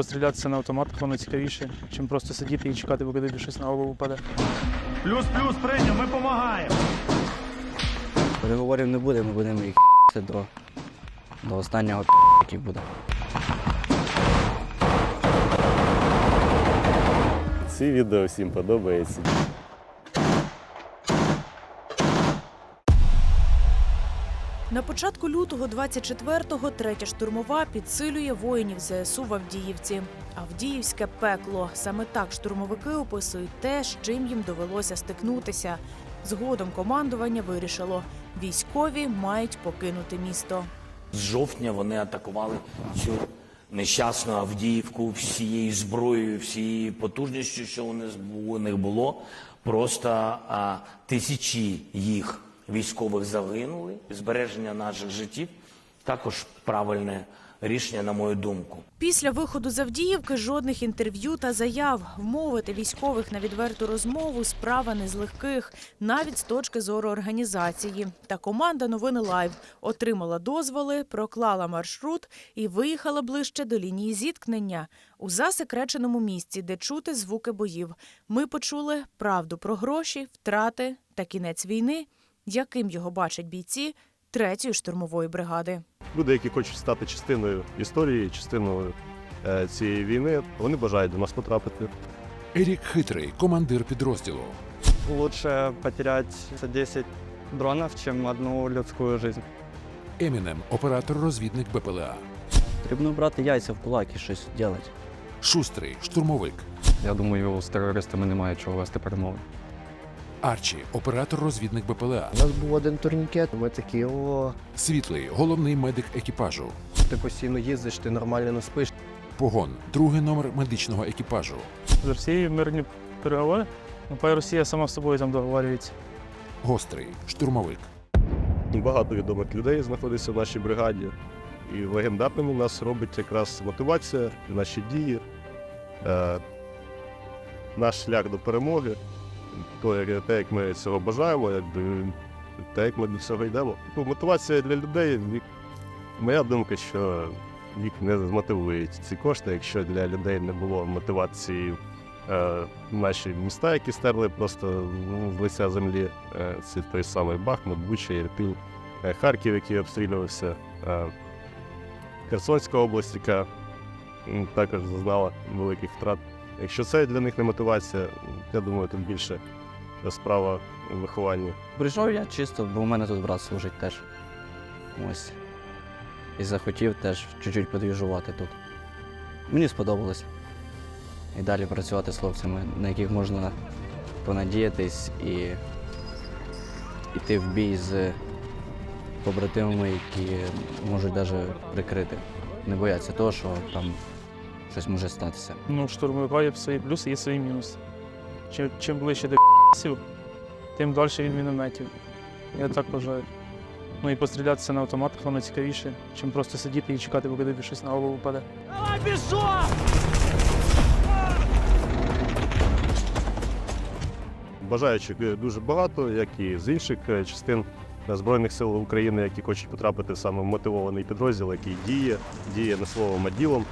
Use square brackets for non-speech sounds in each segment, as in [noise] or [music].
пострілятися на автоматах, воно цікавіше, чим просто сидіти і чекати, поки тобі щось на голову впаде. Плюс-плюс прийняв, ми допомагаємо. Переговорів не буде, ми будемо їх до, до останнього який буде. Ці відео всім подобаються. На початку лютого 24-го третя штурмова підсилює воїнів ЗСУ в Авдіївці. Авдіївське пекло. Саме так штурмовики описують те, з чим їм довелося стикнутися. Згодом командування вирішило, військові мають покинути місто. З жовтня вони атакували цю нещасну Авдіївку всією зброєю, всією потужністю, що у них- було. Просто а, тисячі їх військових загинули. Збереження наших життів також правильне рішення, на мою думку. Після виходу з Авдіївки жодних інтерв'ю та заяв. Вмовити військових на відверту розмову справа не з легких, навіть з точки зору організації. Та команда новини Лайв отримала дозволи, проклала маршрут і виїхала ближче до лінії зіткнення у засекреченому місці, де чути звуки боїв. Ми почули правду про гроші, втрати та кінець війни, яким його бачать бійці третьої штурмової бригади. Люди, які хочуть стати частиною історії, частиною е, цієї війни, вони бажають до нас потрапити. Ерік Хитрий, командир підрозділу. Лучше потерять 10 дронов, чем одну людскую жизнь. Емінем, оператор-розвідник БПЛА. Потрібно брати яйця в кулак і щось робити. Шустрий, штурмовик. Я думаю, з терористами немає чого вести перемови. Арчі, оператор-розвідник БПЛА. У нас був один турнікет, ми такі, о, Світлий, головний медик екіпажу. ти постійно їздиш, ти нормально не спиш. Погон, другий номер медичного екіпажу. З Росією мирні переговори. Ну, хай Росія сама з собою там договорюється. Гострий, штурмовик. Багато відомих людей знаходиться в нашій бригаді. І легендарним у нас робить якраз мотивація, наші дії, е, наш шлях до перемоги, то, як- те, як ми цього бажаємо, якби, те, як ми до цього йдемо. Ну, мотивація для людей, моя думка, що їх не змотивують ці кошти, якщо для людей не було мотивації. Е, наші міста, які стерли просто ну, з лиця землі, е, це той самий Бахмут, Буча, Ірпінь, е, Харків, який обстрілювався, Херсонська область, яка також зазнала великих втрат. Якщо це для них не мотивація, я думаю, тут більше справа у вихованні. Прийшов я чисто, бо в мене тут брат служить теж. Ось. І захотів теж чуть-чуть подвіжувати тут. Мені сподобалось. І далі працювати з хлопцями, на яких можна понадіятись і йти в бій з побратимами, які можуть навіть прикрити. Не бояться того, що там щось може статися. Ну, штурмовика є свої плюси, є свої мінуси. Чим, чим ближче до сів, тим далі від мінометів. Я так вважаю. Ну і пострілятися на автоматах, воно цікавіше, чим просто сидіти і чекати, поки тобі щось на голову впаде. Давай пішов! Бажаючих е, дуже багато, як і з інших е, частин е, Збройних сил України, які хочуть потрапити саме в мотивований підрозділ, який діє, діє не словом, а ділом,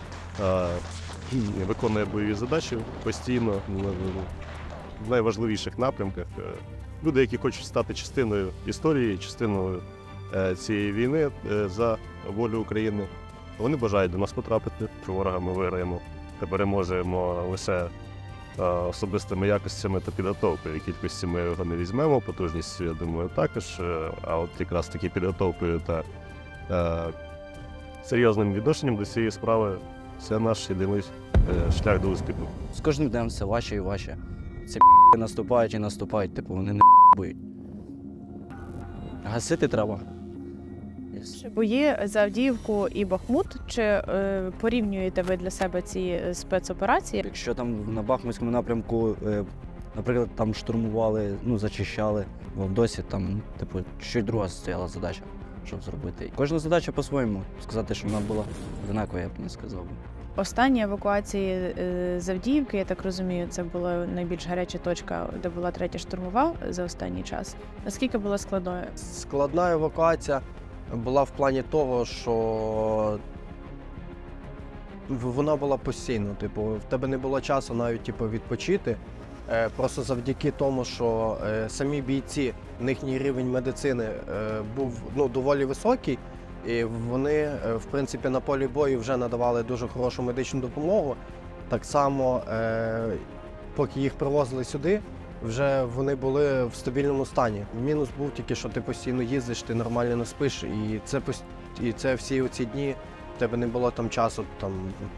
виконує бойові задачі постійно в- найважливіших напрямках. Е, Люди, які хочуть стати частиною історії, частиною е, цієї війни е, за волю України, вони бажають до нас потрапити. Ворога ми виграємо та переможемо лише особистими якостями та підготовкою. Кількості ми його не візьмемо, потужністю, я думаю, також. А от якраз таки підготовкою та серйозним відношенням до цієї справи це наш єдиний е, шлях до успіху. З кожним днем все важче і важче. Ці [laughs] наступають і наступають, типу вони не [laughs] будуть. Гасити треба. Чи бої за Авдіївку і Бахмут? Чи е, порівнюєте ви для себе ці е, спецоперації? Якщо там на Бахмутському напрямку, е, наприклад, там штурмували, ну зачищали в Авдосі, там, типу, чуть друга стояла задача, щоб зробити. Кожна задача по-своєму. Сказати, що вона була одинакова, я б не сказав. Останні евакуації е, з Авдіївки, я так розумію, це була найбільш гаряча точка, де була третя штурмова за останній час. Наскільки була складною? Складна евакуація була в плані того, що Вона була постійно. Типу, в тебе не було часу навіть типу, відпочити. Е, Просто завдяки тому, що е, самі бійці, їхній рівень медицини е, був ну, доволі високий, і вони, в принципі, на полі бою вже надавали дуже хорошу медичну допомогу. Так само, поки їх привозили сюди, вже вони були в стабільному стані. Мінус був тільки, що ти постійно їздиш, ти нормально не спиш, і це і це всі ці дні в тебе не було там часу там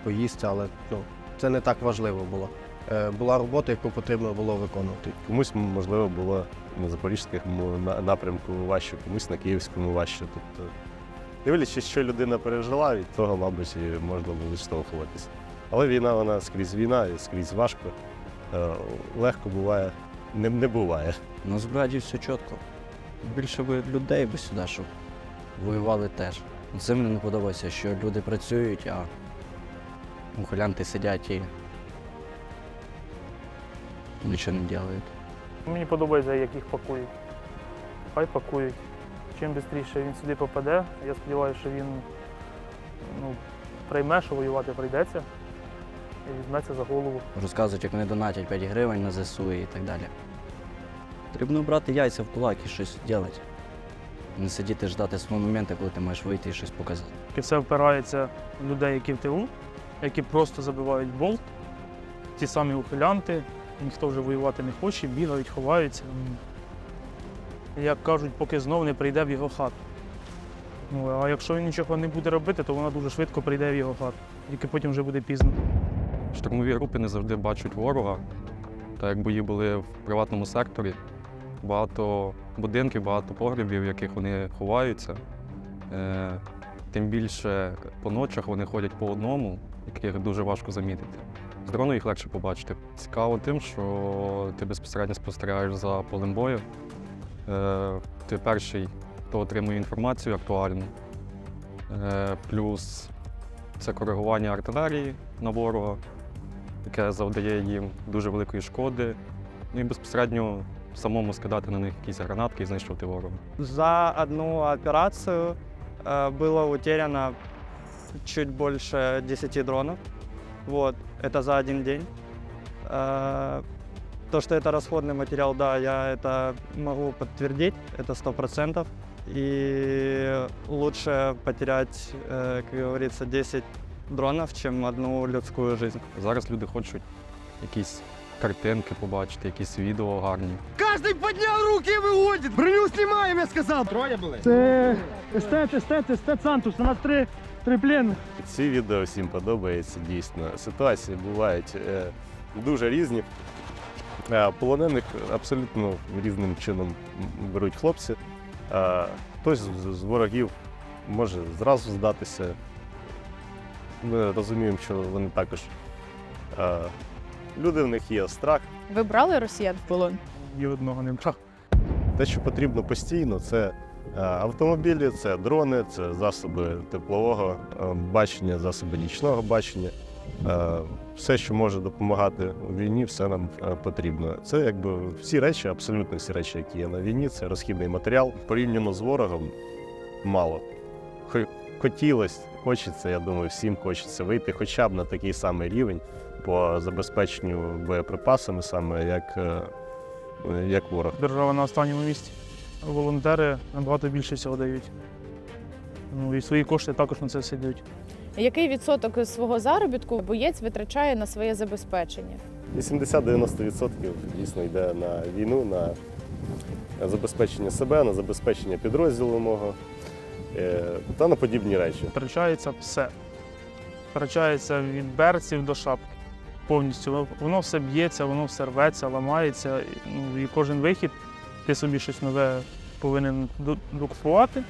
поїсти, але ну це не так важливо було. Е, була робота, яку потрібно було виконувати. Комусь, можливо, було на запорізькому напрямку важче, комусь на київському важче. Тобто, дивлячись, що людина пережила, від того, мабуть, і можна було відштовхуватися. Але війна, вона скрізь війна і скрізь важко. Е, Легко буває, не, не буває. Ну, з все чітко. Більше би людей би сюди, щоб воювали теж. Це мені не подобається, що люди працюють, а ухилянти сидять і нічого не роблять. Мені подобається, як їх пакують. Хай пакують. Чим швидше він сюди попаде, я сподіваюся, що він ну, прийме, що воювати прийдеться і візьметься за голову. Розказують, як вони донатять 5 гривень на ЗСУ і так далі. Потрібно брати яйця в кулак і щось робити. Не сидіти ждати свого моменту, коли ти маєш вийти і щось показати. Все впирається в людей, які в тилу, які просто забивають болт, ті самі ухилянти, ніхто вже воювати не хоче, бігають, ховаються. Як кажуть, поки знов не прийде в його хату. Ну, а якщо він нічого не буде робити, то вона дуже швидко прийде в його хату. Тільки потім вже буде пізно. Штурмові групи не завжди бачать ворога. Так як бої були в приватному секторі, багато будинків, багато погребів, в яких вони ховаються. Е, тим більше по ночах вони ходять по одному, яких дуже важко замітити. З дрону їх легше побачити. Цікаво тим, що ти безпосередньо спостерігаєш за полем бою. Е, ти перший, хто отримує інформацію актуальну. Е, плюс це коригування артилерії на ворога, яке завдає їм дуже великої шкоди. Ну і безпосередньо самому скидати на них якісь гранатки і знищувати ворога. За одну операцию э, было утеряно чуть больше 10 дронов. Вот, это за один день. Э, То, что это расходный материал, да, я это могу подтвердить, это сто процентов. И лучше потерять, э, как говорится, 10 дронов, чем одну людскую жизнь. Зараз люди хочуть якісь картинки побачити, якісь відео гарні. Каждый поднял руки и выводит. Броню снимаем, я сказал. Трое были. Це естет, естет, естет Сантус. У нас три, три пленних. Ці відео всім подобається дійсно. Ситуації бувають е, дуже різні. Е, полонених абсолютно різним чином беруть хлопці. Е, хтось з, з ворогів може зразу здатися. Ми розуміємо, що вони також. Е, люди в них є страх. Ви брали росіян в полон? Ні одного не брав. Те, що потрібно постійно, це автомобілі, це дрони, це засоби теплового е, бачення, засоби нічного бачення. Е, Все, що може допомагати у війні, все нам е, потрібно. Це якби всі речі, абсолютно всі речі, які є на війні, це розхідний матеріал. Порівняно з ворогом мало. Хотілося, хочеться, я думаю, всім хочеться вийти хоча б на такий самий рівень по забезпеченню боєприпасами, саме як, е, як ворог. Держава на останньому місці. Волонтери набагато більше всього дають. Ну, і свої кошти також на це все дають. Який відсоток свого заробітку боєць витрачає на своє забезпечення? 80-90% дійсно йде на війну, на забезпечення себе, на забезпечення підрозділу мого е, та на подібні речі. Втрачається все. Втрачається від берців до шапки. Повністю. Воно все б'ється, воно все рветься, ламається. Ну, і кожен вихід ти собі щось нове повинен докупувати,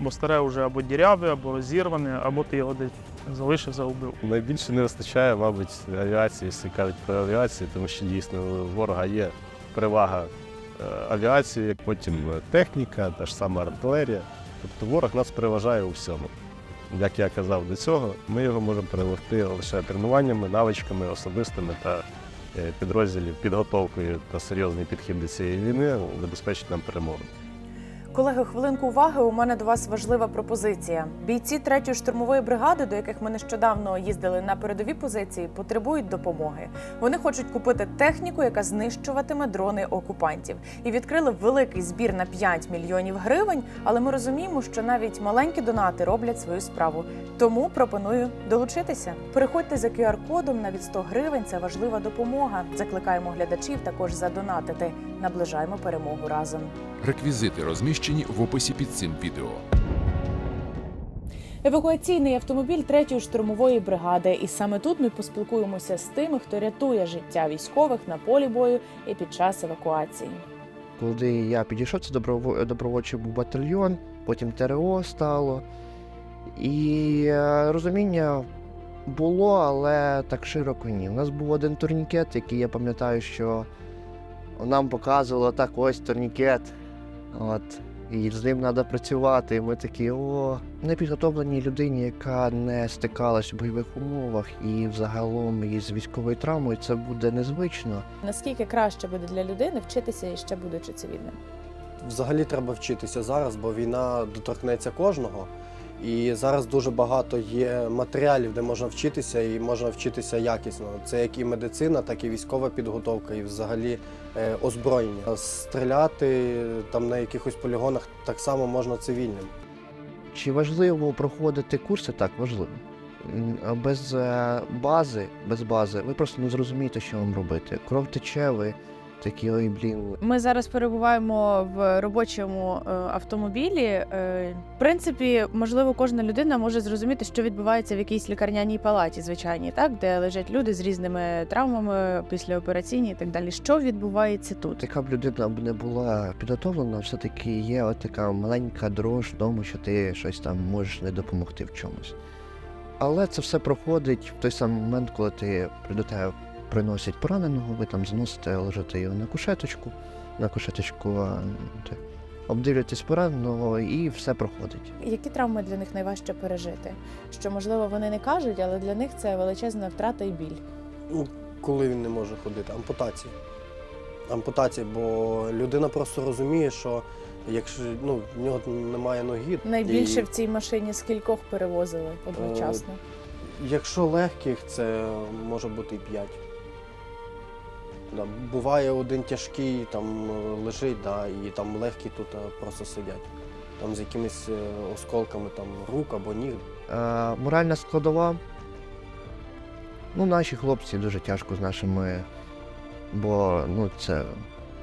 бо старе вже або діряве, або розірване, або ти його десь залишив, загубив. Найбільше не вистачає, мабуть, авіації, якщо кажуть про авіацію, тому що дійсно у ворога є перевага е, авіації, потім е, техніка, та ж сама артилерія. Тобто ворог нас переважає у всьому. Як я казав до цього, ми його можемо перемогти лише тренуваннями, навичками особистими та підрозділів, підготовкою та серйозний підхід до цієї війни забезпечить нам перемогу. Колеги, хвилинку уваги. У мене до вас важлива пропозиція. Бійці 3-ї штурмової бригади, до яких ми нещодавно їздили на передові позиції, потребують допомоги. Вони хочуть купити техніку, яка знищуватиме дрони окупантів, і відкрили великий збір на 5 мільйонів гривень. Але ми розуміємо, що навіть маленькі донати роблять свою справу. Тому пропоную долучитися. Переходьте за QR-кодом навіть 100 гривень. Це важлива допомога. Закликаємо глядачів також задонатити. Наближаємо перемогу разом. Реквізити розміщені в описі під цим відео. Евакуаційний автомобіль 3-ї штурмової бригади. І саме тут ми поспілкуємося з тими, хто рятує життя військових на полі бою і під час евакуації. Коли я підійшов, це доброво- добровольчий був батальйон, потім ТРО стало. І е, розуміння було, але так широко ні. У нас був один турнікет, який я пам'ятаю, що нам показувало так ось турнікет. От. І з ним треба працювати. І ми такі, о, непідготовленій людині, яка не стикалась у бойових умовах і взагалом із військовою травмою, це буде незвично. Наскільки краще буде для людини вчитися і ще будучи цивільним? Взагалі треба вчитися зараз, бо війна доторкнеться кожного. І зараз дуже багато є матеріалів, де можна вчитися, і можна вчитися якісно. Це як і медицина, так і військова підготовка, і взагалі е, озброєння. Стріляти там на якихось полігонах так само можна цивільним. Чи важливо проходити курси? Так, важливо. Без е, бази, без бази, ви просто не зрозумієте, що вам робити. Кров тече, ви такі, ой, блін. Ми зараз перебуваємо в робочому е, автомобілі. Е, в принципі, можливо, кожна людина може зрозуміти, що відбувається в якійсь лікарняній палаті, звичайній, так, де лежать люди з різними травмами післяопераційні і так далі. Що відбувається тут? Яка б людина б не була підготовлена, все-таки є от така маленька дрож в тому, що ти щось там можеш не допомогти в чомусь. Але це все проходить в той самий момент, коли ти тебе приносять пораненого, ви там зносите, ложите його на кушеточку, на кушеточку а, обдивлюєтесь пораненого і все проходить. Які травми для них найважче пережити? Що можливо вони не кажуть, але для них це величезна втрата і біль. Ну, коли він не може ходити, ампутація. Ампутація, бо людина просто розуміє, що якщо ну, в нього немає ноги. Найбільше і- в цій машині скількох перевозили одночасно. Якщо легких, це може бути і 5. Да, буває один тяжкий, там е, лежить, да, і там легкі тут е, просто сидять. Там з якимись е, осколками там, рук або ніг. Е, моральна складова. Ну, наші хлопці дуже тяжко з нашими, бо ну, це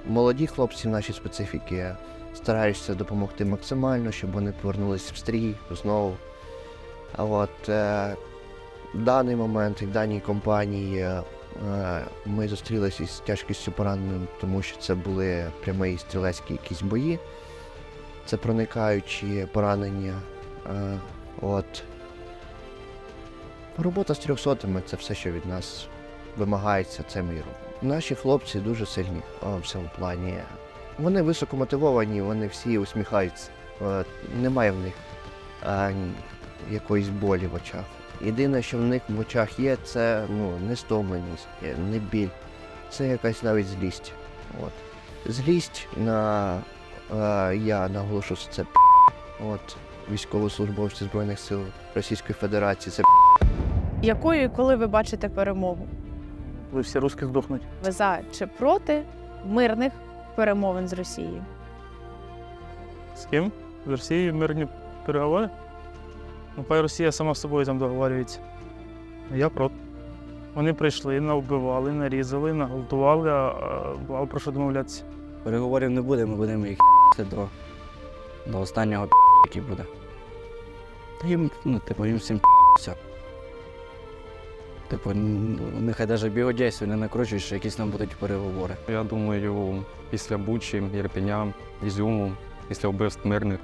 молоді хлопці в нашій специфіки. Стараєшся допомогти максимально, щоб вони повернулись в стрій знову. А от е, в даний момент і в даній компанії ми зустрілися із тяжкістю пораненим, тому що це були прямі стрілецькі якісь бої. Це проникаючі поранення. Е, от. Робота з трьохсотими це все, що від нас вимагається, це ми робимо. Наші хлопці дуже сильні в цьому плані. Вони високо мотивовані, вони всі усміхаються. Е, Немає в них е, якоїсь болі в очах. Єдине, що в них в очах є, це ну, не стомленість, е, не біль. Це якась навіть злість. От. Злість на е, я наголошу, що це п***. От військовослужбовці Збройних сил Російської Федерації. Це Якою і коли ви бачите перемогу? Коли всі русські здохнуть. Ви за чи проти мирних перемовин з Росією? З ким? З Росією мирні переговори? Ну, хай Росія сама з собою там договорюється. Я проти. Вони прийшли, навбивали, нарізали, нагалтували, а, а, а про що домовлятися? Переговорів не буде, ми будемо їх до, до останнього який буде. Та їм, ну, типу, їм всім все. Типу, нехай навіть біодействі не накручують, що якісь там будуть переговори. Я думаю, після Бучі, Ірпеня, Ізюму, після вбивств мирних,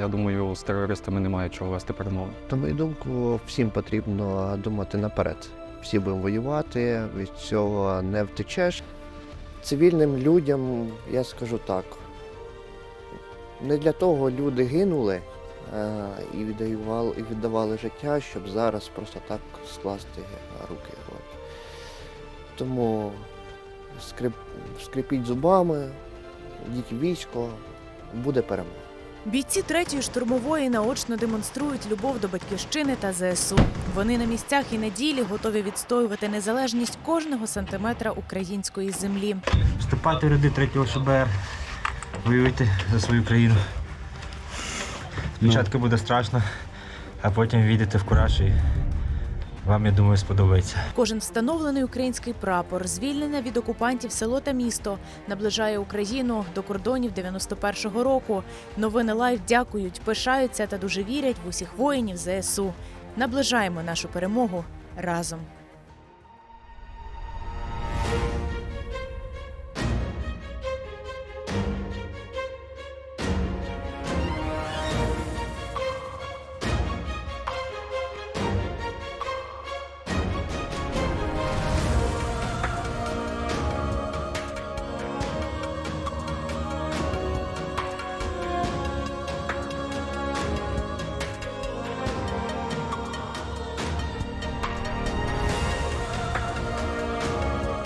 я думаю, з терористами немає чого вести перемови. На мою думку, всім потрібно думати наперед. Всі будемо воювати, від цього не втечеш. Цивільним людям я скажу так. Не для того люди гинули е, і віддавали, і віддавали життя, щоб зараз просто так скласти руки. От. Тому скрип, скрипіть зубами, йдіть військо, буде перемога. Бійці третьої штурмової наочно демонструють любов до батьківщини та ЗСУ. Вони на місцях і на ділі готові відстоювати незалежність кожного сантиметра української землі. Вступайте в ряди 3-го ШБР, воюйте за свою країну. Спочатку буде страшно, а потім війдете в кураж і вам, я думаю, сподобається. Кожен встановлений український прапор, звільнене від окупантів село та місто, наближає Україну до кордонів 91-го року. Новини Лайв дякують, пишаються та дуже вірять в усіх воїнів ЗСУ. Наближаємо нашу перемогу разом.